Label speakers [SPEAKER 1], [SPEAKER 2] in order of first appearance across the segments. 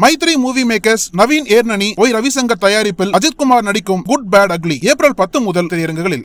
[SPEAKER 1] Mythri movie makers Naveen Yerneni Y Ravishankar தயாரிப்பில் அஜித்குமார் நடிக்கும் good bad ugly April பத்து முதல் திரையரங்குகளில்.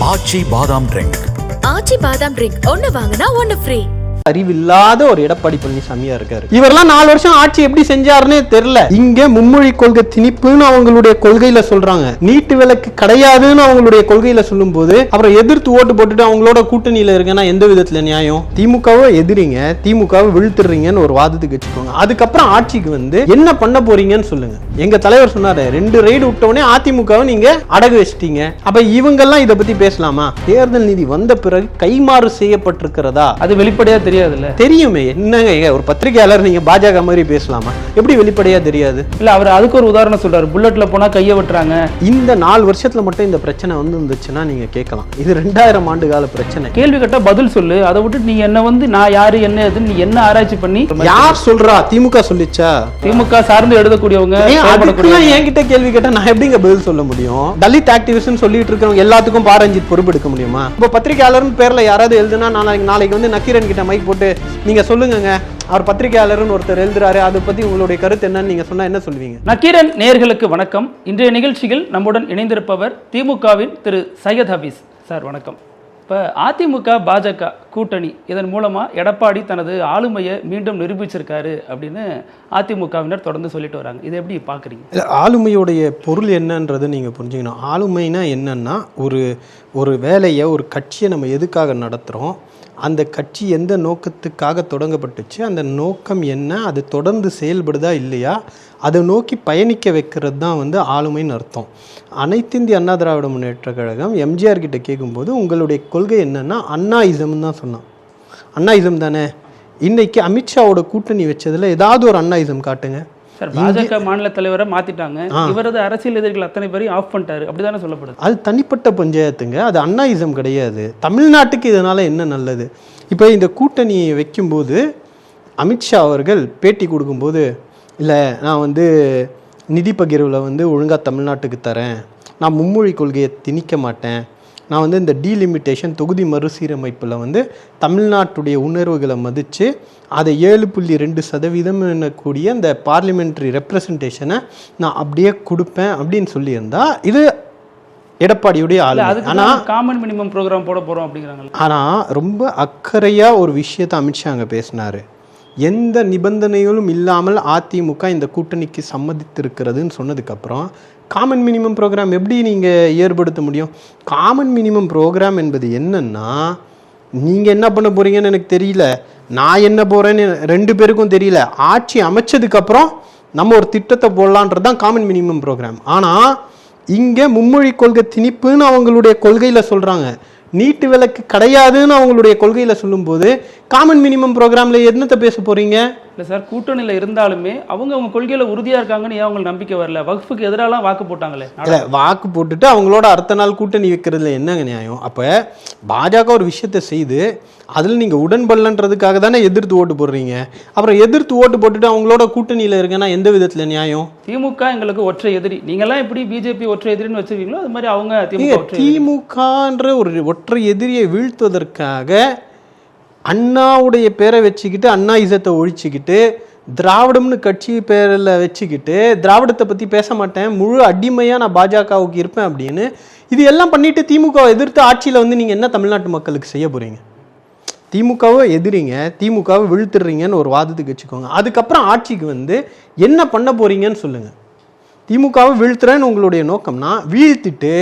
[SPEAKER 2] ஆச்சி பாதாம் ட்ரிங்க்.
[SPEAKER 3] ஆச்சி பாதாம் ட்ரிங்க் ஒன்னு வாங்கினா ஒன்னு ஃப்ரீ.
[SPEAKER 4] அறிவில்லாத ஒரு எடப்பாடி பழனிசாமியா இருக்காரு. இவரெல்லாம் நாலு வருஷம் ஆட்சி எப்படி செஞ்சாருன்னே தெரியல. இங்க மும்மொழி கொள்கை திணிப்புன்னு அவங்களுடைய கொள்கையில சொல்றாங்க. நீட்டு விலக்கு கிடையாதுன்னு அவங்களுடைய கொள்கையில சொல்லும்போது அப்புறம் எதிர்த்து ஓட்டு போட்டுட்டு அவங்களோட கூட்டணியில இருக்கேன்னா எந்த விதத்துல நியாயம்? திமுகவை எதிரிங்க திமுகவை வீழ்த்துறீங்கன்னு ஒரு வாதத்துக்கு வச்சுக்கோங்க. அதுக்கப்புறம் ஆட்சிக்கு வந்து என்ன பண்ண போறீங்கன்னு சொல்லுங்க. எங்க தலைவர் சொன்னாரு ரெண்டு ரைடு விட்டவுடனே அதிமுகவை நீங்க அடகு வச்சிட்டீங்க. அப்ப இவங்கெல்லாம் இதை பத்தி பேசலாமா? தேர்தல் நிதி வந்த பிறகு கைமாறு செய்யப்பட்டிருக்கிறதா?
[SPEAKER 5] அது வெளிப்படையா தெரியாதுல்ல?
[SPEAKER 4] தெரியுமே. என்னங்க ஏங்க, ஒரு பத்திரிகையாளர் நீங்க பாஜக மாதிரி பேசலாமா? எப்படி வெளிப்படையா தெரியாது?
[SPEAKER 5] இல்ல அவர் அதுக்கு ஒரு உதாரணம் சொல்றாரு. புல்லட்ல போனா கைய வெட்டுறாங்க.
[SPEAKER 4] இந்த நாலு வருஷத்துல மட்டும் இந்த பிரச்சனை வந்து இருந்துச்சுன்னா நீங்க கேட்கலாம். இது ரெண்டாயிரம் ஆண்டு கால பிரச்சனை.
[SPEAKER 5] கேள்வி கேட்டா பதில் சொல்லு. அதை விட்டுட்டு நீங்க என்ன வந்து நான் யாரு என்ன எதுன்னு நீ என்ன ஆராய்ச்சி பண்ணி
[SPEAKER 4] யார் சொல்றா? திமுக சொல்லிச்சா?
[SPEAKER 5] திமுக சார்ந்து எழுதக்கூடியவங்க
[SPEAKER 4] அதுக்கெல்லாம். என்கிட்ட கேள்வி கேட்டா நான் எப்படிங்க பதில் சொல்ல முடியும்? தலித் ஆக்டிவிஸ்ட் சொல்லிட்டு இருக்கிறவங்க எல்லாத்துக்கும் பாரஞ்சித் பொறுப்பெடுக்க முடியுமா? இப்போ பத்திரிகையாளர்னு பேர்ல யாராவது எழுதுனா நாளைக்கு நாளைக்கு வந்து நக்கீரன் கிட்ட மைக் போட்டு நீங்க சொல்லுங்கங்க. அவர் பத்திரிகையாளர்னு ஒருத்தர் எழுதுறாரு. அதை பத்தி உங்களுடைய கருத்து என்னன்னு நீங்க சொன்னா என்ன சொல்லுவீங்க?
[SPEAKER 5] நக்கீரன் நேயர்களுக்கு வணக்கம். இன்றைய நிகழ்ச்சியில் நம்முடன் இணைந்திருப்பவர் திமுகவின் திரு சையத் ஹபீஸ். சார் வணக்கம். இப்போ அதிமுக பாஜக கூட்டணி இதன் மூலமா எடப்பாடி தனது ஆளுமையை மீண்டும் நிரூபிச்சிருக்காரு அப்படின்னு அதிமுகவினர் தொடர்ந்து சொல்லிட்டு வராங்க. இதை எப்படி பாக்குறீங்க?
[SPEAKER 4] இல்ல, ஆளுமையுடைய பொருள் என்னன்றது நீங்கள் புரிஞ்சுக்கணும். ஆளுமைனா என்னன்னா ஒரு ஒரு வேலையை ஒரு கட்சியை நம்ம எதுக்காக நடத்துகிறோம் அந்த கட்சி எந்த நோக்கத்துக்காக தொடங்கப்பட்டுச்சு அந்த நோக்கம் என்ன அது தொடர்ந்து செயல்படுதா இல்லையா அதை நோக்கி பயணிக்க வைக்கிறது தான் வந்து ஆளுமைன்னு அர்த்தம். அனைத்திந்திய அண்ணா திராவிட முன்னேற்ற கழகம் எம்ஜிஆர் கிட்ட கேட்கும்போது உங்களுடைய கொள்கை என்னன்னா அண்ணாயிசம்னு தான் சொன்னான். அண்ணாயிசம் தானே? இன்னைக்கு அமித்ஷாவோட கூட்டணி வச்சதில் ஏதாவது ஒரு அண்ணாயிசம் காட்டுங்க.
[SPEAKER 5] சார் பாஜக மாநில தலைவரை மாத்திட்டாங்க. இவரது அரசியல் எதிரிகள் அத்தனை பேரையும் ஆஃப் பண்ணிட்டாரு. அப்படிதானே சொல்லப்படுது?
[SPEAKER 4] அது தனிப்பட்ட பஞ்சாயத்துங்க. அது அண்ணாயிசம் கிடையாது. தமிழ்நாட்டுக்கு இதனால் என்ன நல்லது? இப்போ இந்த கூட்டணி வைக்கும்போது அமித்ஷா அவர்கள் பேட்டி கொடுக்கும்போது இல்லை நான் வந்து நிதி பகிர்வில் வந்து ஒழுங்காக தமிழ்நாட்டுக்கு தரேன். நான் மும்மொழி கொள்கையை திணிக்க மாட்டேன். நான் வந்து இந்த டீலிமிட்டேஷன் தொகுதி மறுசீரமைப்பில் வந்து தமிழ்நாட்டுடைய உணர்வுகளை மதித்து அதை ஏழு புள்ளி ரெண்டு சதவீதம் கூடிய இந்த பார்லிமெண்ட்ரி ரெப்ரசன்டேஷனை நான் அப்படியே கொடுப்பேன் அப்படின்னு சொல்லியிருந்தா இது எடப்பாடியுடைய ஆளு ஆனால்
[SPEAKER 5] காமன் மினிமம் ப்ரோக்ராம் போட போறோம் அப்படிங்கிறாங்க
[SPEAKER 4] ஆனால் ரொம்ப அக்கறையாக ஒரு விஷயத்தை அமித்ஷா அங்கே பேசினார். எந்த நிபந்தனைகளும் இல்லாமல் அதிமுக இந்த கூட்டணிக்கு சம்மதித்திருக்கிறதுன்னு சொன்னதுக்கப்புறம் காமன் மினிமம் ப்ரோக்ராம் எப்படி நீங்கள் ஏற்படுத்த முடியும்? காமன் மினிமம் ப்ரோக்ராம் என்பது என்னன்னா நீங்கள் என்ன பண்ண போகிறீங்கன்னு எனக்கு தெரியல. நான் என்ன போகிறேன்னு ரெண்டு பேருக்கும் தெரியல. ஆட்சி அமைச்சதுக்கப்புறம் நம்ம ஒரு திட்டத்தை போடலான்றது தான் காமன் மினிமம் ப்ரோக்ராம் ஆனால் இங்கே மும்மொழி கொள்கை திணிப்புன்னு அவங்களுடைய கொள்கையில் சொல்கிறாங்க நீட்டு விலக்கு கிடையாதுன்னு அவங்களுடைய கொள்கையில் சொல்லும்போது காமன் மினிமம் ப்ரோக்ராமில் என்னத்தை பேச போகிறீங்க
[SPEAKER 5] இல்ல சார் கூட்டணியில இருந்தாலுமே அவங்க அவங்க கொள்கையில உறுதியா இருக்காங்கன்னு ஏன் அவங்களுக்கு நம்பிக்கை வரல? வகுப்புக்கு எதிராலாம் வாக்கு போட்டாங்களே?
[SPEAKER 4] இல்லை வாக்கு போட்டுட்டு அவங்களோட அடுத்த நாள் கூட்டணி வைக்கிறதுல என்னங்க நியாயம்? அப்போ பாஜக ஒரு விஷயத்தை செய்து அதில் நீங்கள் உடன்படலன்றதுக்காக தானே எதிர்த்து ஓட்டு போடுறீங்க. அப்புறம் எதிர்த்து ஓட்டு போட்டுட்டு அவங்களோட கூட்டணியில் இருக்கேன்னா எந்த விதத்தில் நியாயம்?
[SPEAKER 5] திமுக எங்களுக்கு ஒற்றை எதிரி. நீங்கெல்லாம் எப்படி பிஜேபி ஒற்றை எதிரின்னு வச்சிருக்கீங்களோ அது மாதிரி அவங்க.
[SPEAKER 4] திமுகன்ற ஒரு ஒற்றை எதிரியை வீழ்த்துவதற்காக அண்ணாவுடைய பேரை வச்சுக்கிட்டு அண்ணா இசத்தை ஒழிச்சுக்கிட்டு திராவிடம்னு கட்சி பேரில் வச்சுக்கிட்டு திராவிடத்தை பற்றி பேச மாட்டேன் முழு அடிமையாக நான் பாஜகவுக்கு இருப்பேன் அப்படின்னு இது எல்லாம் பண்ணிட்டு திமுகவை எதிர்த்து ஆட்சியில் வந்து நீங்கள் என்ன தமிழ்நாட்டு மக்களுக்கு செய்ய போகிறீங்க திமுகவை எதிரிங்க திமுகவை விழுத்துடுறீங்கன்னு ஒரு வாதத்துக்கு வச்சுக்கோங்க. அதுக்கப்புறம் ஆட்சிக்கு வந்து என்ன பண்ண போகிறீங்கன்னு சொல்லுங்கள் திமுகவை வீழ்த்துறேன்னு உங்களுடைய நோக்கம்னா வீழ்த்திட்டு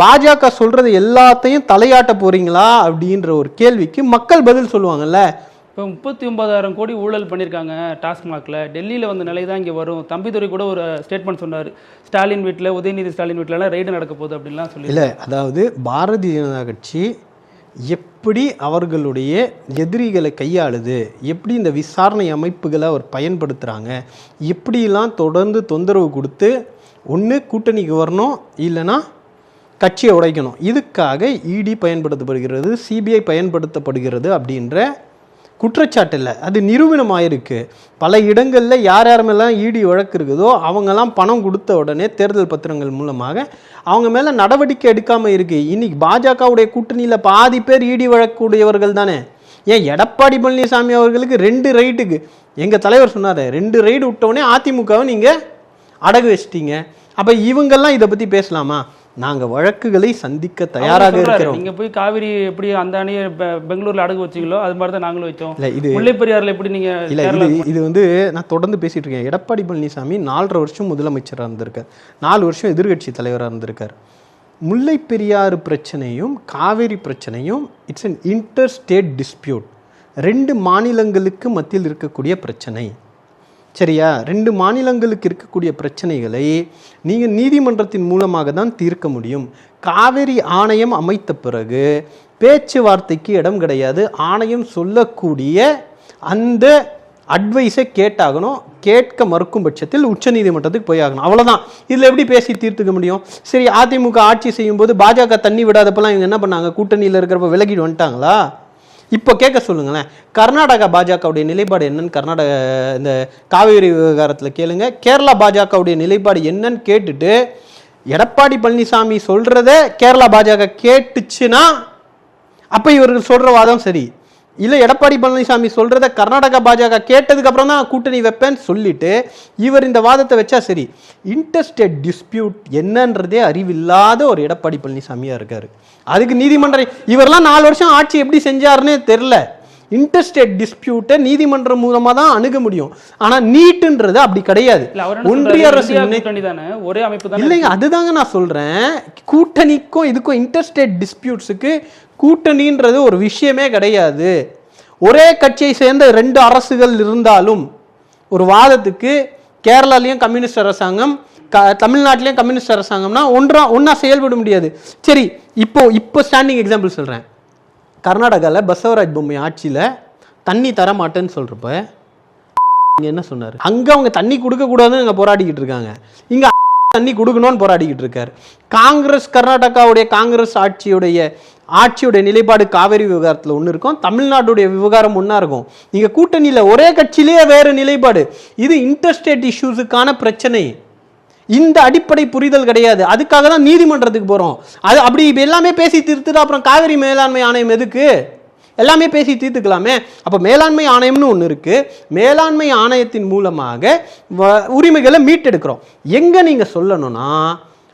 [SPEAKER 4] பாஜக சொல்றது எல்லாத்தையும் தலையாட்ட போறீங்களா அப்படின்ற ஒரு கேள்விக்கு மக்கள் பதில் சொல்லுவாங்கல்ல.
[SPEAKER 5] இப்போ முப்பத்தி ஒன்பதாயிரம் கோடி ஊழல் பண்ணியிருக்காங்க டாஸ்மாக்ல. டெல்லியில் வந்த நிலை தான் இங்கே வரும். தம்பிதுரை கூட ஒரு ஸ்டேட்மெண்ட் சொன்னார். ஸ்டாலின் வீட்டில் உதயநிதி ஸ்டாலின் வீட்டிலலாம் ரைடு நடக்க போகுது அப்படின்லாம் சொல்லி
[SPEAKER 4] இல்லை அதாவது பாரதிய ஜனதா கட்சி எப்படி அவர்களுடைய எதிரிகளை கையாளுது? எப்படி இந்த விசாரணை அமைப்புகளை அவர் பயன்படுத்துகிறாங்க எப்படிலாம் தொடர்ந்து தொந்தரவு கொடுத்து ஒன்று கூட்டணிக்கு வரணும் இல்லைன்னா கட்சியை உடைக்கணும். இதுக்காக இடி பயன்படுத்தப்படுகிறது சிபிஐ பயன்படுத்தப்படுகிறது அப்படின்ற குற்றச்சாட்டு இல்லை. அது நிரூபணமாயிருக்கு. பல இடங்களில் யார் யாரெல்லாம் ஈடி வழக்கு இருக்குதோ அவங்கெல்லாம் பணம் கொடுத்த உடனே தேர்தல் பத்திரங்கள் மூலமாக அவங்க மேலே நடவடிக்கை எடுக்காமல் இருக்கு. இன்னைக்கு பாஜகவுடைய கூட்டணியில் பாதி பேர் ஈடி வழக்குடையவர்கள் தானே? ஏன் எடப்பாடி பழனிசாமி அவர்களுக்கு ரெண்டு ரைட்டுக்கு? எங்கள் தலைவர் சொன்னார் ரெண்டு ரைடு விட்டவுடனே அதிமுகவை நீங்கள் அடகு வச்சிட்டீங்க. அப்போ இவங்கெல்லாம் இதை பற்றி பேசலாமா? நாங்கள் வழக்குகளை சந்திக்க தயாராக இருக்கிறோம்.
[SPEAKER 5] நீங்க போய் காவிரி எப்படி அந்த அணியை பெங்களூர்ல அடகு வச்சீங்களோ அது மாதிரி தான் நாங்களும் வச்சோம்
[SPEAKER 4] இல்லை இது
[SPEAKER 5] முல்லை பெரியாறுல எப்படி நீங்க
[SPEAKER 4] இல்லை இது இது வந்து நான் தொடர்ந்து பேசிட்டு இருக்கேன். எடப்பாடி பழனிசாமி நாலரை வருஷம் முதலமைச்சராக இருந்திருக்கார். நாலு வருஷம் எதிர்க்கட்சி தலைவராக இருந்திருக்கார். முல்லை பெரியாறு பிரச்சனையும் காவேரி பிரச்சனையும் it's an interstate dispute ரெண்டு மாநிலங்களுக்கு மத்தியில் இருக்கக்கூடிய பிரச்சனை. சரியா? ரெண்டு மாநிலங்களுக்கு இருக்கக்கூடிய பிரச்சனைகளை நீங்கள் நீதிமன்றத்தின் மூலமாக தான் தீர்க்க முடியும். காவிரி ஆணையம் அமைத்த பிறகு பேச்சுவார்த்தைக்கு இடம் கிடையாது. ஆணையம் சொல்லக்கூடிய அந்த அட்வைஸை கேட்டாகணும். கேட்க மறுக்கும் பட்சத்தில் உச்சநீதிமன்றத்துக்கு போய் ஆகணும் அவ்வளோதான் இதில் எப்படி பேசி தீர்த்துக்க முடியும்? சரி அதிமுக ஆட்சி செய்யும்போது பாஜக தண்ணி விடாதப்பெல்லாம் இவங்க என்ன பண்ணாங்க? கூட்டணியில் இருக்கிறப்ப விலகிட்டு வந்துட்டாங்களா? இப்போ கேட்க சொல்லுங்களேன். கர்நாடகா பாஜகவுடைய நிலைப்பாடு என்னன்னு கர்நாடக இந்த காவேரி விவகாரத்தில் கேளுங்க. கேரளா பாஜகவுடைய நிலைப்பாடு என்னன்னு கேட்டுட்டு எடப்பாடி பழனிசாமி சொல்கிறத கேரளா பாஜக கேட்டுச்சுன்னா அப்போ இவர்கள் சொல்கிற வாதம் சரி. இல்லை எடப்பாடி பழனிசாமி சொல்கிறத கர்நாடகா பாஜக கேட்டதுக்கப்புறம் தான் கூட்டணி வைப்பேன்னு சொல்லிட்டு இவர் இந்த வாதத்தை வச்சா சரி. இன்டர்ஸ்டேட் டிஸ்பியூட் என்னன்றதே அறிவில்லாத ஒரு எடப்பாடி பழனிசாமியாக இருக்கார். அதுக்கு நீதிமன்றம் இவரெல்லாம் நாலு வருஷம் ஆட்சி எப்படி செஞ்சாருன்னே தெரில இன்டர்ஸ்டேட் டிஸ்பியூட்டை நீதிமன்றம் மூலமா தான் அணுக முடியும். ஆனா நீட்டுன்றது அப்படி கிடையாது. ஒன்றிய அரசு
[SPEAKER 5] ஒரே அமைப்பு தானே
[SPEAKER 4] இல்லைங்க அதுதாங்க நான் சொல்றேன். கூட்டணிக்கும் இதுக்கும் இன்டர்ஸ்டேட் டிஸ்பியூட்ஸுக்கு கூட்டணின்றது ஒரு விஷயமே கிடையாது. ஒரே கட்சியை சேர்ந்த ரெண்டு அரசுகள் இருந்தாலும் ஒரு வாதத்துக்கு கேரளாலையும் கம்யூனிஸ்ட் அரசாங்கம் க தமிழ்நாட்டிலையும் கம்யூனிஸ்ட் அரசாங்கம்னா ஒன்றா ஒன்றா செயல்பட முடியாது. சரி இப்போ இப்போ ஸ்டாண்டிங் எக்ஸாம்பிள் சொல்கிறேன் கர்நாடகாவில் பசவராஜ் பொம்மை ஆட்சியில் தண்ணி தர மாட்டேன்னு சொல்கிறப்ப இங்க என்ன சொன்னார்? அங்கே அவங்க தண்ணி கொடுக்கக்கூடாதுன்னு போராடிக்கிட்டு இருக்காங்க. இங்கே தண்ணி கொடுக்கணும்னு போராடிக்கிட்டு இருக்கார். காங்கிரஸ் கர்நாடகாவுடைய காங்கிரஸ் ஆட்சியுடைய ஆட்சியுடைய நிலைப்பாடு காவேரி விவகாரத்தில் ஒன்று இருக்கும். தமிழ்நாட்டுடைய விவகாரம் ஒன்றா இருக்கும். நீங்கள் கூட்டணியில் ஒரே கட்சியிலேயே வேறு நிலைப்பாடு. இது இன்டர்ஸ்டேட் இஷ்யூஸுக்கான பிரச்சனை. இந்த அடிப்படை புரிதல் கிடையாது. அதுக்காக தான் நீதிமன்றத்துக்கு போகிறோம் அது அப்படி இப்ப எல்லாமே பேசி தீர்த்துட்டு அப்புறம் காவிரி மேலாண்மை ஆணையம் எதுக்கு? எல்லாமே பேசி தீர்த்துக்கலாமே. அப்போ மேலாண்மை ஆணையம்னு ஒன்று இருக்குது மேலாண்மை ஆணையத்தின் மூலமாக வ- உரிமைகளை மீட்டெடுக்கிறோம். எங்கே நீங்கள் சொல்லணும்னா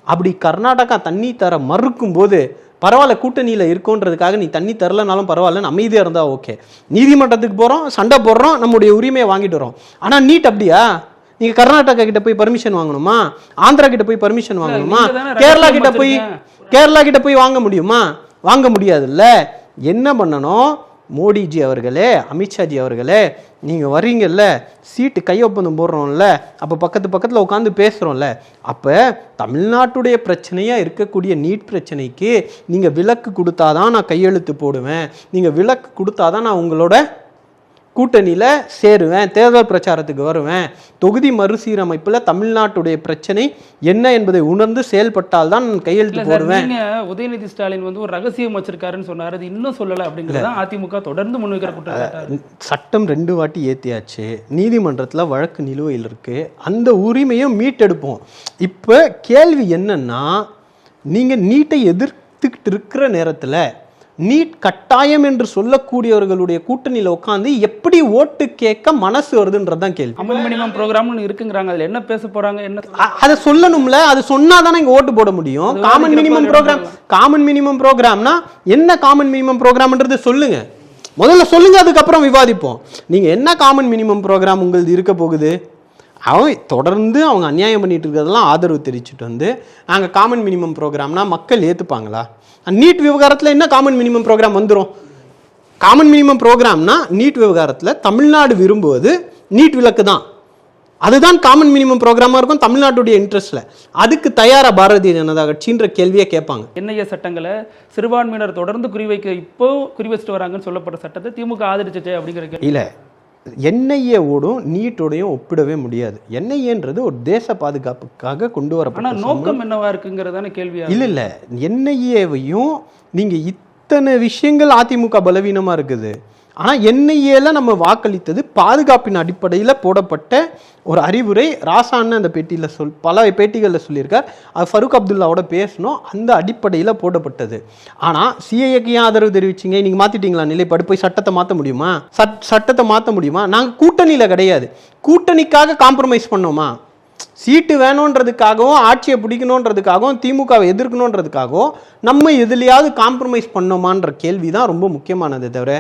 [SPEAKER 4] அப்படி கர்நாடகா தண்ணி தர மறுக்கும் போது பரவாயில்ல கூட்டணியில் இருக்கோன்றதுக்காக நீ தண்ணி தரலனாலும் பரவாயில்லன்னு அமைதியாக இருந்தால் ஓகே. நீதிமன்றத்துக்கு போகிறோம் சண்டை போடுறோம் நம்முடைய உரிமையை வாங்கிட்டு வரோம். ஆனால் நீட் அப்படியா? நீங்க கர்நாடகா கிட்ட போய் பர்மிஷன் வாங்கணுமா? ஆந்திரா கிட்ட போய் பர்மிஷன் வாங்கணுமா? கேரளா கிட்ட போய். கேரளா கிட்ட போய் வாங்க முடியுமா? வாங்க முடியாதுல்ல. என்ன பண்ணணும்? மோடிஜி அவர்களே அமித்ஷாஜி அவர்களே நீங்க வர்றீங்கல்ல சீட்டு கையொப்பந்தம் போடுறோம்ல அப்ப பக்கத்து பக்கத்துல உட்காந்து பேசுறோம்ல அப்ப தமிழ்நாட்டுடைய பிரச்சனையா இருக்கக்கூடிய நீட் பிரச்சனைக்கு நீங்க விலக்கு கொடுத்தாதான் நான் கையெழுத்து போடுவேன். நீங்க விலக்கு கொடுத்தாதான் நான் உங்களோட கூட்டணியில் சேருவேன் தேர்தல் பிரச்சாரத்துக்கு வருவேன். தொகுதி மறுசீரமைப்பில் தமிழ்நாட்டுடைய பிரச்சனை என்ன என்பதை உணர்ந்து செயல்பட்டால் தான் நான் கையெழுத்து போடுவேன்.
[SPEAKER 5] உதயநிதி ஸ்டாலின் வந்து ஒரு ரகசியம் வச்சிருக்காருன்னு சொன்னாரு. அது இன்னும் சொல்லல அப்படிங்கறது அதிமுக தொடர்ந்து முன்வைக்கிற குற்றச்சாட்டு
[SPEAKER 4] சட்டம் ரெண்டு வாட்டி ஏற்றியாச்சு நீதிமன்றத்தில் வழக்கு நிலுவையில் இருக்கு. அந்த உரிமையை மீட்டெடுப்போம். இப்போ கேள்வி என்னன்னா நீங்கள் நீட்டை எதிர்த்துக்கிட்டு இருக்கிற நேரத்தில் நீட் கட்டாயம் என்று சொல்லக்கூடியவர்களுடைய கூட்டணியில் உட்காந்து எப்படி ஓட்டு கேட்க மனசு வருதுன்றது தான் கேள்வி.
[SPEAKER 5] அமல் மினிமம் ப்ரோக்ராம்னு இருக்குங்கிறாங்க. அதுல என்ன பேச போறாங்க என்ன
[SPEAKER 4] அதை சொல்லணும்ல. அது சொன்னா தானே இங்க ஓட்டு போட முடியும். Common minimum programme common minimum ப்ரோக்ராம்னா என்ன காமன் மினிமம் ப்ரோக்ராம்ன்றது சொல்லுங்க. முதல்ல சொல்லுங்க அதுக்கப்புறம் விவாதிப்போம். நீங்க என்ன காமன் மினிமம் ப்ரோக்ராம் உங்களுது இருக்க போகுது? அவன் தொடர்ந்து அவங்க அநியாயம் பண்ணிட்டு இருக்கிறதெல்லாம் ஆதரவு தெரிவிச்சுட்டு வந்து நாங்கள் காமன் மினிமம் ப்ரோக்ராம்னா மக்கள் ஏற்றுப்பாங்களா நீட் விவகாரத்தில் என்ன காமன் மினிமம் ப்ரோக்ராம் வந்துடும் காமன் மினிமம் ப்ரோக்ராம்னா நீட் விவகாரத்தில் தமிழ்நாடு விரும்புவது நீட் விலக்கு தான். அதுதான் காமன் மினிமம் ப்ரோக்ராமாக இருக்கும் தமிழ்நாட்டுடைய இன்ட்ரெஸ்ட்ல அதுக்கு தயாரா பாரதிய ஜனதா கட்சின்ற கேள்வியை கேட்பாங்க.
[SPEAKER 5] என்ஐஏ சட்டங்களை சிறுபான்மையினர் தொடர்ந்து குறிவைக்க இப்போ குறி வச்சுட்டு வராங்கன்னு சொல்லப்பட்ட சட்டத்தை திமுக ஆதரிச்சே அப்படிங்கிற
[SPEAKER 4] இல்ல என்ஐஏவோடும் நீட்டோடையும் ஒப்பிடவே முடியாது. என்ஐஏன்றது ஒரு தேச பாதுகாப்புக்காக கொண்டு வரப்பட்ட
[SPEAKER 5] நோக்கம் என்னவா இருக்குங்கிறதான கேள்வியா
[SPEAKER 4] இல்ல இல்ல. என்ஐஏவையும் நீங்க இத்தனை விஷயங்கள் அதிமுக பலவீனமா இருக்குது. ஆனால் என்ஐஏல நம்ம வாக்களித்தது பாதுகாப்பின் அடிப்படையில் போடப்பட்ட ஒரு அறிவுரை. ராசான்னு அந்த பேட்டியில் சொல் பல பேட்டிகளில் சொல்லியிருக்கார். அது ஃபருக் அப்துல்லாவோட பேசணும். அந்த அடிப்படையில் போடப்பட்டது. ஆனால் சிஏக்கு ஏன் ஆதரவு தெரிவிச்சிங்க? நீங்கள் மாற்றிட்டீங்களா நிலைப்பாடு? போய் சட்டத்தை மாற்ற முடியுமா? சட் சட்டத்தை மாற்ற முடியுமா? நாங்கள் கூட்டணியில் கிடையாது. கூட்டணிக்காக காம்ப்ரமைஸ் பண்ணோமா? சீட்டு வேணுன்றதுக்காகவும் ஆட்சியை பிடிக்கணுன்றதுக்காகவும் திமுகவை எதிர்க்கணுன்றதுக்காகவும் நம்ம எதுலையாவது காம்ப்ரமைஸ் பண்ணோமான்ற கேள்வி தான் ரொம்ப முக்கியமானது தவிர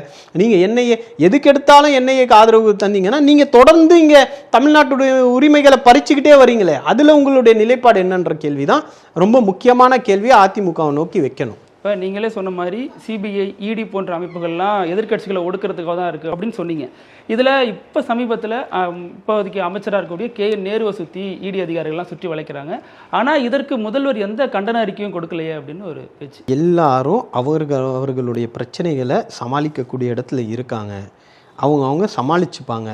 [SPEAKER 4] நீங்கள் என்ஐஏ எதுக்கு எடுத்தாலும் என்ஐஏக்கு ஆதரவு தந்தீங்கன்னா நீங்கள் தொடர்ந்து இங்கே தமிழ்நாட்டுடைய உரிமைகளை பறிச்சுக்கிட்டே வரீங்களே அதில் உங்களுடைய நிலைப்பாடு என்னன்ற கேள்வி தான் ரொம்ப முக்கியமான கேள்வியை அதிமுகவை நோக்கி வைக்கணும்.
[SPEAKER 5] இப்போ நீங்களே சொன்ன மாதிரி சிபிஐ இடி போன்ற அமைப்புகள்லாம் எதிர்க்கட்சிகளை ஒடுக்கிறதுக்காக தான் இருக்குது அப்படின்னு சொன்னீங்க. இதில் இப்போ சமீபத்தில் இப்போதைக்கு அமைச்சராக இருக்கக்கூடிய கே என் நேருவை சுற்றி இடி அதிகாரிகள்லாம் சுற்றி வளைக்கிறாங்க. ஆனால் இதற்கு முதல்வர் எந்த கண்டன அறிக்கையும் கொடுக்கலையே அப்படின்னு ஒரு பேச்சு.
[SPEAKER 4] எல்லாரும் அவர்கள் அவர்களுடைய பிரச்சனைகளை சமாளிக்கக்கூடிய இடத்துல இருக்காங்க. அவங்க அவங்க சமாளிச்சுப்பாங்க.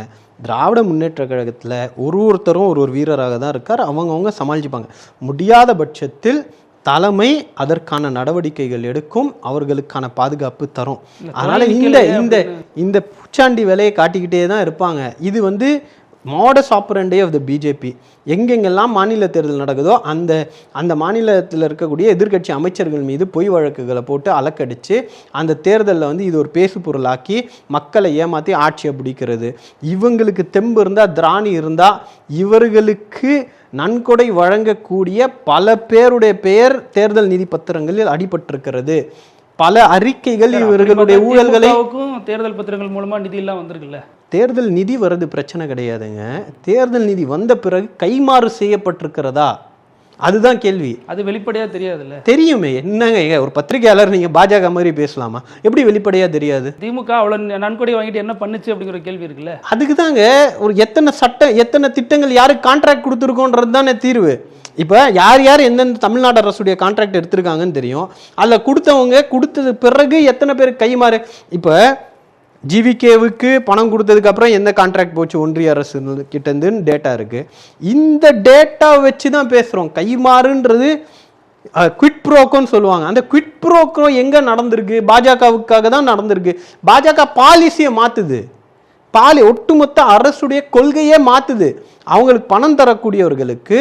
[SPEAKER 4] திராவிட முன்னேற்ற கழகத்தில் ஒரு ஒருத்தரும் ஒரு ஒரு வீரராக தான் இருக்கார். அவங்கவுங்க சமாளிச்சுப்பாங்க. முடியாத பட்சத்தில் தலைமை அதற்கான நடவடிக்கைகள் எடுக்கும் அவர்களுக்கான பாதுகாப்பு தரும். அதனால இந்த இந்த இந்த பூச்சாண்டி வேலையை காட்டிக்கிட்டே தான் இருப்பாங்க. இது வந்து modus operandi of the BJP எங்கெங்கெல்லாம் மாநில தேர்தல் நடக்குதோ அந்த அந்த மாநிலத்தில் இருக்கக்கூடிய எதிர்க்கட்சி அமைச்சர்கள் மீது பொய் வழக்குகளை போட்டு அலக்கடிச்சு அந்த தேர்தலில் வந்து இது ஒரு பேசு பொருளாக்கி மக்களை ஏமாற்றி ஆட்சியை பிடிக்கிறது. இவங்களுக்கு தெம்பு இருந்தால் திராணி இருந்தால் இவர்களுக்கு நன்கொடை வழங்கக்கூடிய பல பேருடைய பெயர் தேர்தல் நிதி பத்திரங்களில் அடிபட்டிருக்கிறது. பல அறிக்கைகள் இவர்களுடைய ஊழல்களை
[SPEAKER 5] தேர்தல் பத்திரங்கள் மூலமா நிதி எல்லாம் வந்திருக்குல்ல.
[SPEAKER 4] தேர்தல் நிதி வர்றது பிரச்சனை கிடையாதுங்க. தேர்தல் நிதி வந்த பிறகு கைமாறு செய்யப்பட்டிருக்கிறதா? அதுதான் கேள்வி.
[SPEAKER 5] அது வெளிப்படையா தெரியாதுல்ல?
[SPEAKER 4] தெரியுமே. என்னங்க ஒரு பத்திரிகையாளர் நீங்க பாஜக மாதிரி பேசலாமா? எப்படி வெளிப்படையா தெரியாது?
[SPEAKER 5] திமுக அவ்வளவு நன்கொடை வாங்கிட்டு என்ன பண்ணுச்சு அப்படிங்கிற கேள்வி இருக்குல்ல?
[SPEAKER 4] அதுக்கு தாங்க ஒரு எத்தனை சட்டம் எத்தனை திட்டங்கள் யாருக்கு கான்ட்ராக்ட் கொடுத்துருக்கோன்றது தானே தீர்வு. இப்போ யார் யார் எந்தெந்த தமிழ்நாடு அரசுடைய கான்ட்ராக்ட் எடுத்திருக்காங்கன்னு தெரியும். அதில் கொடுத்தவங்க கொடுத்தது பிறகு எத்தனை பேர் கைமாறு? இப்போ ஜிவிகேவுக்கு பணம் கொடுத்ததுக்கு அப்புறம் எந்த கான்ட்ராக்ட் போச்சு? ஒன்றிய அரசு கிட்டேருந்துன்னு டேட்டா இருக்கு. இந்த டேட்டா வச்சு தான் பேசுகிறோம் கைமாறுன்றது குவிட் ப்ரோக்கோன்னு சொல்லுவாங்க. அந்த குவிட் ப்ரோக்கோ எங்கே நடந்திருக்கு? பாஜகவுக்காக தான் நடந்திருக்கு. பாஜக பாலிசியை மாற்றுது பாலி ஒட்டுமொத்த அரசுடைய கொள்கையே மாற்றுது அவங்களுக்கு பணம் தரக்கூடியவர்களுக்கு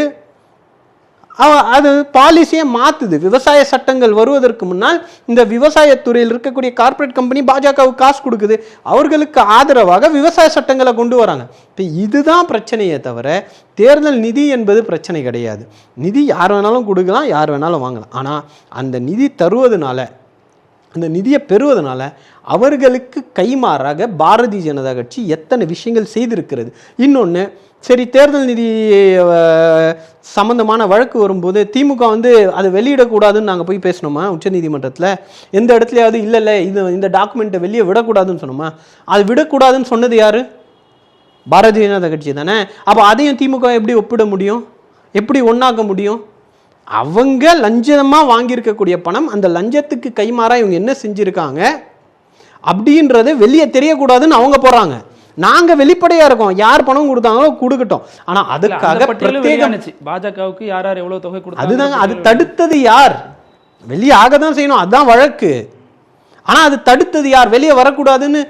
[SPEAKER 4] அது பாலிசியை மாற்றுது விவசாய சட்டங்கள் வருவதற்கு முன்னால் இந்த விவசாயத்துறையில் இருக்கக்கூடிய கார்ப்பரேட் கம்பெனி பாஜகவுக்கு காசு கொடுக்குது. அவர்களுக்கு ஆதரவாக விவசாய சட்டங்களை கொண்டு வராங்க. இப்போ இதுதான் பிரச்சனையே தவிர தேர்தல் நிதி என்பது பிரச்சனை கிடையாது. நிதி யார் வேணாலும் கொடுக்கலாம் யார் வேணாலும் வாங்கலாம். ஆனால் அந்த நிதி தருவதனால அந்த நிதியை பெறுவதனால அவர்களுக்கு கைமாறாக பாரதிய ஜனதா கட்சி எத்தனை விஷயங்கள் செய்திருக்கிறது. இன்னொன்று சரி தேர்தல் நிதி சம்மந்தமான சம்பந்தமான வழக்கு வரும்போது திமுக வந்து அதை வெளியிடக்கூடாதுன்னு நாங்கள் போய் பேசணுமா உச்சநீதிமன்றத்தில். எந்த இடத்துலையாவது இல்லை இல்லை இது இந்த டாக்குமெண்ட்டை வெளியே விடக்கூடாதுன்னு சொன்னோமா? அது விடக்கூடாதுன்னு சொன்னது யார்? பாரதிய ஜனதா கட்சி தானே? அப்போ அதையும் திமுக எப்படி ஒப்பிட முடியும்? எப்படி ஒன்றாக்க முடியும்? அவங்க லஞ்சமாக வாங்கியிருக்கக்கூடிய பணம் அந்த லஞ்சத்துக்கு கைமாறாக இவங்க என்ன செஞ்சுருக்காங்க? அப்படின்றது வெளியே தெரியக்கூடாதுன்னு அவங்க போகிறாங்க நாங்க வெளிப்படையா இருக்கோம். யார் பணம் கொடுத்தாங்களோ கொடுக்கட்டும். ஆனா அதுக்காக
[SPEAKER 5] பாஜகவுக்கு யார் யார் எவ்வளவு தொகை கொடுத்தாங்க
[SPEAKER 4] அதுதாங்க அது தடுத்தது யார்? வெளியே ஆக தான் செய்யணும். அதான் வழக்கு. ஆனா அது தடுத்தது யார்? வெளியே வரக்கூடாதுன்னு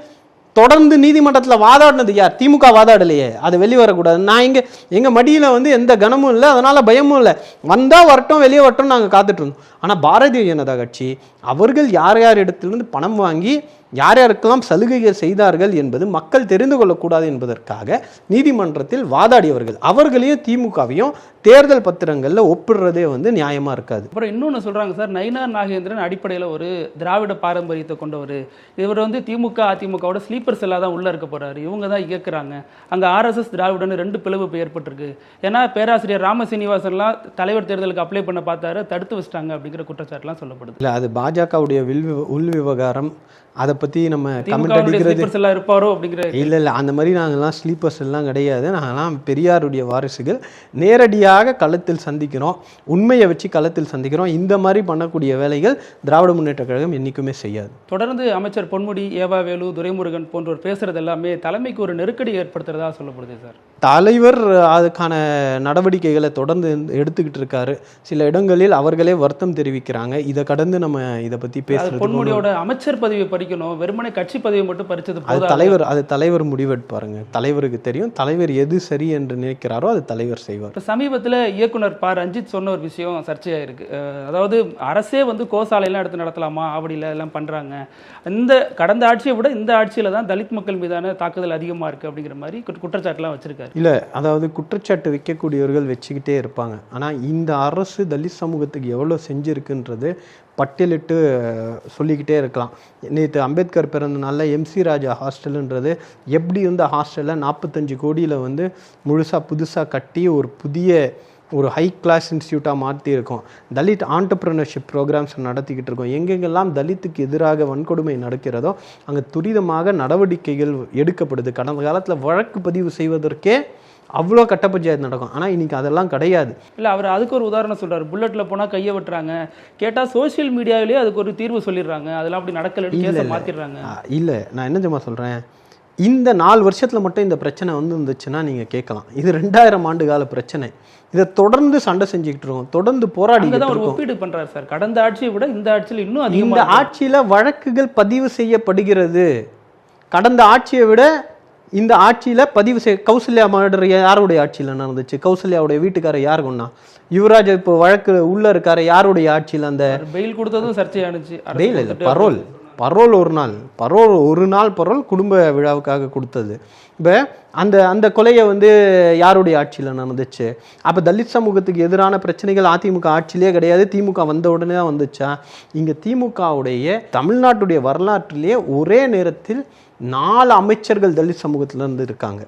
[SPEAKER 4] தொடர்ந்து நீதிமன்றத்துல வாதாடினது யார்? திமுக வாதாடலையே. அது வெளியே வரக்கூடாது நான் இங்க எங்க மடியில வந்து எந்த கனமும் இல்லை அதனால பயமும் இல்லை. வந்தா வரட்டும் வெளியே வரட்டும் நாங்க காத்துட்டு இருந்தோம். ஆனா பாரதிய ஜனதா கட்சி அவர்கள் யார் யார் இடத்திலிருந்து பணம் வாங்கி யார் யாருக்கெல்லாம் சலுகைகள் செய்தார்கள் என்பது மக்கள் தெரிந்து கொள்ளக்கூடாது என்பதற்காக நீதிமன்றத்தில் வாதாடியவர்கள். அவர்களையும் திமுகவையும் தேர்தல் பத்திரங்கள்ல ஒப்பிடுறதே வந்து நியாயமா இருக்காது.
[SPEAKER 5] அப்புறம் இன்னொன்னு சொல்றாங்க சார் நயினார் நாகேந்திரன் அடிப்படையில ஒரு திராவிட பாரம்பரியத்தை கொண்டவர் இவர் வந்து திமுக அதிமுகவோட ஸ்லீப்பர் செல்லா தான் உள்ள இருக்க போறாரு. இவங்க தான் இயக்குறாங்க. அங்க ஆர்எஸ்எஸ் திராவிடன்னு ரெண்டு பிளவு ஏற்பட்டிருக்கு. ஏன்னா பேராசிரியர் ராம சீனிவாசன்லாம் தலைவர் தேர்தலுக்கு அப்ளை பண்ண பார்த்தாரு தடுத்து வச்சிட்டாங்க அப்படிங்கிற குற்றச்சாட்டுலாம் சொல்லப்படுது.
[SPEAKER 4] இல்ல அது பாஜகவுடைய வில் உள் விவகாரம் அதை பத்தி நம்ம கமெண்ட் அடிக்கிறது
[SPEAKER 5] செல்லா இருப்பாரோ அப்படிங்கிற
[SPEAKER 4] இல்ல இல்ல அந்த மாதிரி நாங்கெல்லாம் ஸ்லீப்பர்ஸ் எல்லாம் கிடையாது. நாங்கெல்லாம் பெரியாருடைய வாரிசுகள். நேரடியாக களத்தில் சந்திக்கிறோம். உண்மையை வச்சு களத்தில் சந்திக்கிறோம். இந்த மாதிரி பண்ணக்கூடிய வேலைகள் திராவிட முன்னேற்ற கழகம் என்னைக்குமே செய்யாது.
[SPEAKER 5] தொடர்ந்து அமைச்சர் பொன்முடி ஏவா வேலு துரைமுருகன் போன்றோர் பேசுறது எல்லாமே தலைமைக்கு ஒரு நெருக்கடி ஏற்படுத்துறதா சொல்லப்படுது சார்.
[SPEAKER 4] தலைவர் அதுக்கான நடவடிக்கைகளை தொடர்ந்து எடுத்துக்கிட்டு இருக்காரு. சில இடங்களில் அவர்களே வருத்தம் தெரிவிக்கிறாங்க. இதை கடந்து நம்ம இதை பற்றி பேசுறது
[SPEAKER 5] பொன்முடியோட அமைச்சர் பதவியை பறிக்கணும் வெறுமனே கட்சி பதவியை மட்டும் பறிச்சது
[SPEAKER 4] அது. தலைவர் அது தலைவர் முடிவெடுப்பாருங்க தலைவருக்கு தெரியும் தலைவர் எது சரி என்று நினைக்கிறாரோ அது தலைவர் செய்வார்.
[SPEAKER 5] இப்போ சமீபத்தில் இயக்குனர் ப. ரஞ்சித் சொன்ன ஒரு விஷயம் சர்ச்சையாயிருக்கு. அஹ் அதாவது அரசே வந்து கோசாலையெல்லாம் எடுத்து நடத்தலாமா? ஆவடியில் எல்லாம் பண்ணுறாங்க இந்த கடந்த ஆட்சியை விட இந்த ஆட்சியில் தான் தலித் மக்கள் மீதான தாக்குதல் அதிகமாக இருக்குது அப்படிங்கிற மாதிரி குற்ற- குற்றச்சாட்டுலாம் வச்சிருக்காரு.
[SPEAKER 4] இல்லை அதாவது குற்றச்சாட்டு வைக்கக்கூடியவர்கள் வச்சுக்கிட்டே இருப்பாங்க. ஆனால் இந்த அரசு தலித் சமூகத்துக்கு எவ்வளோ செஞ்சுருக்குன்றது பட்டியலிட்டு சொல்லிக்கிட்டே இருக்கலாம். நேற்று அம்பேத்கர் பிறந்த நாளில் எம்சி ராஜா ஹாஸ்டலுன்றது எப்படி இருந்த ஹாஸ்டலில் நாற்பத்தஞ்சு கோடியில் வந்து முழுசாக புதுசாக கட்டி ஒரு புதிய ஒரு ஹை கிளாஸ் இன்ஸ்டியூட்டாக மாற்றியிருக்கோம் தலித் ஆண்டர்ப்ரனர்ஷிப் ப்ரோக்ராம்ஸ் நடத்திக்கிட்டு இருக்கோம். எங்கெங்கெல்லாம் தலித்துக்கு எதிராக வன்கொடுமை நடக்கிறதோ அங்கே துரிதமாக நடவடிக்கைகள் எடுக்கப்படுது. கடந்த காலத்தில் வழக்கு பதிவு செய்வதற்கே அவ்வளோ கட்ட பஞ்சாயத்து நடக்கும். ஆனால் இன்னைக்கு அதெல்லாம் கிடையாது.
[SPEAKER 5] இல்லை அவர் அதுக்கு ஒரு உதாரணம் சொல்றாரு. புல்லட்டில் போனால் கையை வெட்டுறாங்க. கேட்டால் சோஷியல் மீடியாவிலேயே அதுக்கு ஒரு தீர்வு சொல்லிடுறாங்க. அதெல்லாம் அப்படி நடக்கலன்னு கேஸை. மாற்றிடுறாங்க
[SPEAKER 4] இல்லை. நான் என்ன தெரியுமா சொல்கிறேன் இந்த நாலு வருஷத்தில் மட்டும் இந்த பிரச்சனை வந்து இருந்துச்சுன்னா நீங்கள் கேட்கலாம். இது ரெண்டாயிரம் ஆண்டு கால பிரச்சனை. இதை தொடர்ந்து சண்டை செஞ்சுக்கிட்டு இருக்கோம். தொடர்ந்து
[SPEAKER 5] தான் ஒரு ஒப்பீடு பண்றாரு சார். கடந்த ஆட்சியை விட இந்த ஆட்சியில் இன்னும்
[SPEAKER 4] இந்த ஆட்சியில வழக்குகள் பதிவு செய்யப்படுகிறது. கடந்த ஆட்சியை விட இந்த ஆட்சியில பதிவு செய்ய கௌசல்யா மர்டர் யாருடைய ஆட்சியில நடந்துச்சு? கௌசல்யாவுடைய வீட்டுக்காரர் யார் கொண்டா? யுவராஜ் இப்போ வழக்கு உள்ள இருக்காரு யாருடைய ஆட்சியில அந்த
[SPEAKER 5] பெயில் கொடுத்ததும் சர்ச்சையானுச்சு
[SPEAKER 4] பெயில் இல்லை பரோல் பரோல் ஒரு நாள். பரோல் ஒரு நாள் பரோல் குடும்ப விழாவுக்காக கொடுத்தது. இப்போ அந்த அந்த கொலையை வந்து யாருடைய ஆட்சியில் நடந்துச்சு? அப்போ தலித் சமூகத்துக்கு எதிரான பிரச்சனைகள் அதிமுக ஆட்சியிலே கிடையாது. திமுக வந்த உடனே தான் வந்துச்சா? இங்கே திமுகவுடைய தமிழ்நாட்டுடைய வரலாற்றிலேயே ஒரே நேரத்தில் நாலு அமைச்சர்கள் தலித் சமூகத்திலேருந்து இருக்காங்க.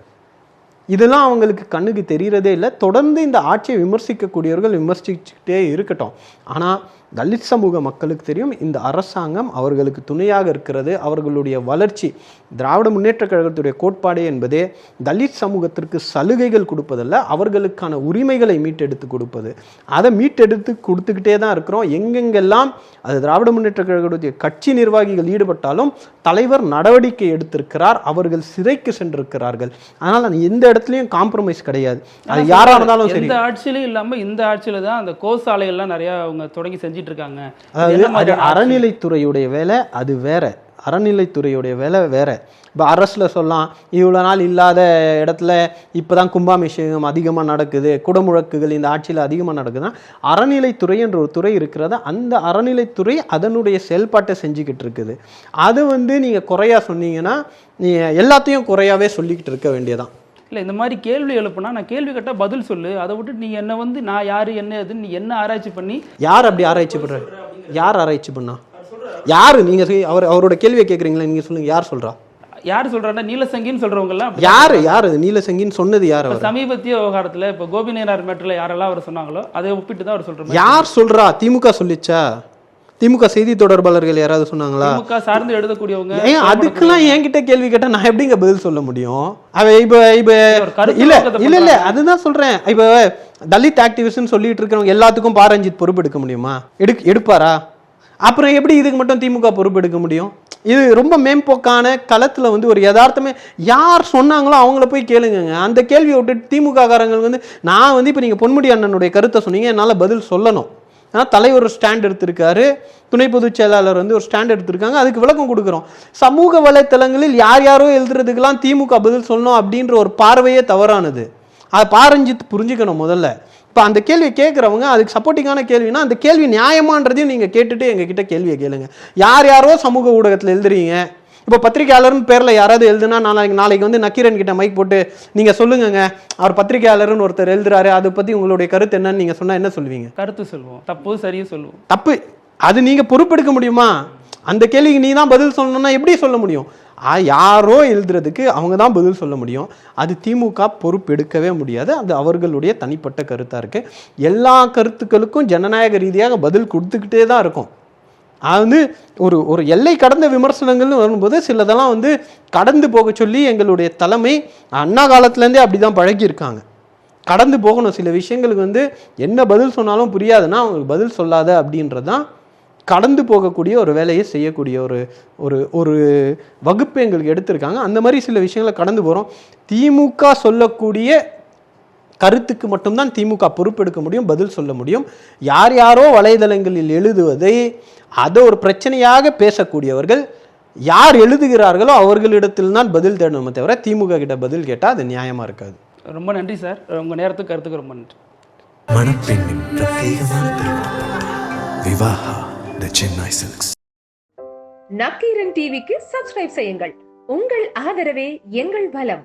[SPEAKER 4] இதெல்லாம் அவங்களுக்கு கண்ணுக்கு தெரிகிறதே இல்லை. தொடர்ந்து இந்த ஆட்சியை விமர்சிக்கக்கூடியவர்கள் விமர்சிச்சுக்கிட்டே இருக்கட்டும். ஆனால் தலித் சமூக மக்களுக்கு தெரியும் இந்த அரசாங்கம் அவர்களுக்கு துணையாக இருக்கிறது. அவர்களுடைய வளர்ச்சி திராவிட முன்னேற்றக் கழகத்துடைய கோட்பாடு என்பதே தலித் சமூகத்திற்கு சலுகைகள் கொடுப்பதல்ல அவர்களுக்கான உரிமைகளை மீட்டெடுத்து கொடுப்பது. அதை மீட்டெடுத்து கொடுத்துக்கிட்டே தான் இருக்கிறோம். எங்கெங்கெல்லாம் அது திராவிட முன்னேற்றக் கழகத்துடைய கட்சி நிர்வாகிகள் ஈடுபட்டாலும் தலைவர் நடவடிக்கை எடுத்திருக்கிறார் அவர்கள் சிறைக்கு சென்றிருக்கிறார்கள். அதனால் அது எந்த இடத்துலையும் காம்ப்ரமைஸ் கிடையாது. அது யாரா இருந்தாலும் சரி.
[SPEAKER 5] எந்த ஆட்சியிலும் இல்லாம இந்த ஆட்சியில தான் அந்த கோசாலைகள்லாம் நிறைய அவங்க தொடங்கி செஞ்சிட்டு இருக்காங்க
[SPEAKER 4] அதாவது அது? அறநிலைத்துறையுடைய வேலை அது வேற. அறநிலைத்துறையுடைய வேலை வேற. இப்போ அரசில் சொல்லலாம் இவ்வளோ நாள் இல்லாத இடத்துல இப்போ தான் கும்பாபிஷேகம் அதிகமாக நடக்குது குடமுழக்குகள் இந்த ஆட்சியில் அதிகமாக நடக்குதுன்னா அறநிலைத்துறை என்ற ஒரு துறை இருக்கிறது அந்த அறநிலைத்துறை அதனுடைய செயல்பாட்டை செஞ்சுக்கிட்டு இருக்குது அது வந்து நீங்கள் குறையா சொன்னீங்கன்னா எல்லாத்தையும் குறையாவே சொல்லிக்கிட்டு இருக்க வேண்டியதான்
[SPEAKER 5] இல்ல இந்த மாதிரி கேள்வி எழுப்புனா நான் கேள்வி கேட்டா பதில் சொல்லு. அதை விட்டு நீ என்ன வந்து நான் யாரு என்ன எதுன்னு நீ என்ன ஆராய்ச்சி பண்ணி
[SPEAKER 4] யார் அப்படி ஆராய்ச்சி பண்றாரு யார் ஆராய்ச்சி பண்ணா? யாரு? நீங்க சொல்லி- அவர் அவரோட கேள்வியை கேட்குறீங்களா நீங்க சொல்லுங்க யார் சொல்றா?
[SPEAKER 5] யார் சொல்றாங்கன்னா நீலசங்கின்னு சொல்றவங்க எல்லாம்
[SPEAKER 4] யாரு? யார்? நீலசங்கின்னு சொன்னது யார்
[SPEAKER 5] சமீபத்திய விவகாரத்துல இப்ப கோபிநயனார் மேட்டர்ல யாரெல்லாம் அவர் சொன்னாங்களோ அதை ஒப்பிட்டு தான் அவர் சொல்ற மாதிரி
[SPEAKER 4] யார் சொல்றா? திமுக சொல்லிச்சா? திமுக செய்தி தொடர்பாளர்கள் யாராவது சொன்னாங்களா?
[SPEAKER 5] சார்ந்து எழுதக்கூடியவங்க
[SPEAKER 4] ஏன் அதுக்கெல்லாம் என்கிட்ட கேள்வி கேட்டா நான் எப்படிங்க பதில் சொல்ல முடியும்? அவ இப்ப இப்ப இல்ல இல்ல இல்ல. அதுதான் சொல்றேன். இப்ப தலித் ஆக்டிவிஸ்ட்னு சொல்லிட்டு இருக்கிறவங்க எல்லாத்துக்கும் பாரஞ்சித் பொறுப்பு எடுக்க முடியுமா? எடுக்க எடுப்பாரா? அப்புறம் எப்படி இதுக்கு மட்டும் திமுக பொறுப்பு எடுக்க முடியும்? இது ரொம்ப மேம்போக்கான களத்துல வந்து ஒரு யதார்த்தமே யார் சொன்னாங்களோ அவங்கள போய் கேளுங்கங்க. அந்த கேள்வியை விட்டு திமுக காரங்க வந்து நான் வந்து இப்போ நீங்க பொன்முடி அண்ணனுடைய கருத்தை சொன்னீங்க என்னால பதில் சொல்லணும். ஆனால் தலைவர் ஒரு ஸ்டாண்ட் எடுத்திருக்காரு. துணை பொதுச் செயலாளர் வந்து ஒரு ஸ்டாண்ட் எடுத்திருக்காங்க. அதுக்கு விளக்கம் கொடுக்குறோம். சமூக வலைத்தளங்களில் யார் யாரோ எழுதுறதுக்கெல்லாம் திமுக பதில் சொல்லணும் அப்படின்ற ஒரு பார்வையே தவறானது. அதை பாரஞ்சித் புரிஞ்சுக்கணும் முதல்ல. இப்போ அந்த கேள்வியை கேட்குறவங்க அதுக்கு சப்போர்ட்டிங்கான கேள்வினா அந்த கேள்வி நியாயமான்றதையும் நீங்கள் கேட்டுட்டு எங்ககிட்ட கேள்வியை கேளுங்க. யார் யாரோ சமூக ஊடகத்தில் எழுதுறீங்க? இப்போ பத்திரிகையாளர்னு பேரில் யாராவது எழுதுனா நாளைக்கு நாளைக்கு வந்து நக்கீரன் கிட்ட மைக் போட்டு நீங்கள் சொல்லுங்கங்க. அவர் பத்திரிகையாளர்னு ஒருத்தர் எழுதுறாரு. அதை பற்றி உங்களுடைய கருத்து என்னன்னு நீங்கள் சொன்னால் என்ன சொல்லுவீங்க?
[SPEAKER 5] கருத்து சொல்லுவோம். தப்பு சரியும் சொல்லுவோம்.
[SPEAKER 4] தப்பு. அது நீங்க பொறுப்பெடுக்க முடியுமா? அந்த கேள்விக்கு நீ தான் பதில் சொல்லணும்னா எப்படி சொல்ல முடியும்? யாரோ எழுதுறதுக்கு அவங்க தான் பதில் சொல்ல முடியும். அது திமுக பொறுப்பெடுக்கவே முடியாது. அது அவர்களுடைய தனிப்பட்ட கருத்தா இருக்கு. எல்லா கருத்துக்களுக்கும் ஜனநாயக ரீதியாக பதில் கொடுத்துக்கிட்டே தான் இருக்கும். அது வந்து ஒரு ஒரு எல்லை கடந்த விமர்சனங்கள்னு வரும்போது சிலதெல்லாம் வந்து கடந்து போக சொல்லி எங்களுடைய தலைமை அண்ணா காலத்துலேருந்தே அப்படி தான் பழகியிருக்காங்க. கடந்து போகணும். சில விஷயங்களுக்கு வந்து என்ன பதில் சொன்னாலும் புரியாதுன்னா அவங்களுக்கு பதில் சொல்லாத அப்படின்றது தான் கடந்து போகக்கூடிய ஒரு வேலையை செய்யக்கூடிய ஒரு ஒரு ஒரு வகுப்பு எங்களுக்கு எடுத்திருக்காங்க. அந்த மாதிரி சில விஷயங்களை கடந்து போகிறோம் திமுக சொல்லக்கூடிய கருத்துக்கு மட்டும்தான் திமுக பொறுப்பெடுக்க முடியும் பதில் சொல்ல முடியும். யார் யாரோ வலைதளங்களில் எழுதுவதை அதை ஒரு பிரச்சனையாக பேசக்கூடியவர்கள் யார் எழுதுகிறார்களோ அவர்களிடத்தில் தான் பதில் தேடணுமே தவிர திமுக கிட்ட பதில் கேட்டால் அது நியாயமாக இருக்காது.
[SPEAKER 5] ரொம்ப நன்றி சார். உங்கள் நேரத்துக்கு கருத்துக்கு ரொம்ப நன்றி.
[SPEAKER 6] மணப்பெண்ணின் பிரத்யேகமான திருமணம். விவாஹா த சென்னை சில்க்ஸ்
[SPEAKER 7] நக்கீரன் டிவிக்கு சப்ஸ்கிரைப் செய்யுங்கள். உங்கள் ஆதரவே எங்கள் பலம்.